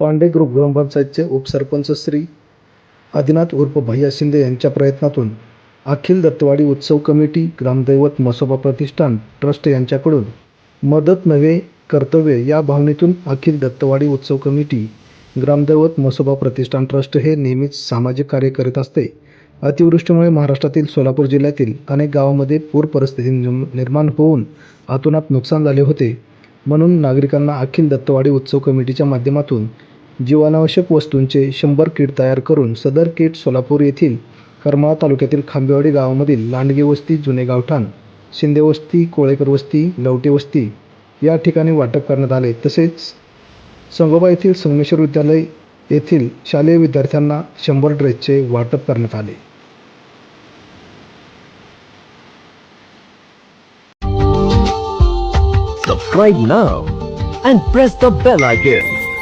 Pande group ग्रामपंचायतचे उपसरपंच श्री आदिनाथ उर्फ भैया शिंदे यांच्या प्रयत्नातून अखिल दत्तवाडी उत्सव कमिटी ग्रामदैवत मसोबा प्रतिष्ठान ट्रस्ट यांच्याकडून मदत नव्हे कर्तव्य या भावनेतून अखिल दत्तवाडी उत्सव कमिटी ग्रामदैवत मसोबा प्रतिष्ठान ट्रस्ट हे नेहमीच सामाजिक कार्य करीत असते. अतिवृष्टीमुळे महाराष्ट्रातील सोलापूर जिल्ह्यातील अनेक गावामध्ये पूर परिस्थिती निर्म- निर्माण होऊन अतोनात नुकसान झाले होते. म्हणून नागरिकांना अखिल दत्तवाडी उत्सव कमिटीच्या माध्यमातून जीवनावश्यक वस्तूंचे शंभर किट तयार करून सदर किट सोलापूर येथील करमाळा तालुक्यातील खांबेवाडी गावामधील लांडगे वस्ती जुने गावठाण शिंदे वस्ती कोळेकर वस्ती लवटे वस्ती या ठिकाणी वाटप करण्यात आले. तसेच संगोबा येथील संगमेश्वर विद्यालय येथील शालेय विद्यार्थ्यांना शंभर ड्रेसचे वाटप करण्यात आले. Subscribe now. And press the bell icon.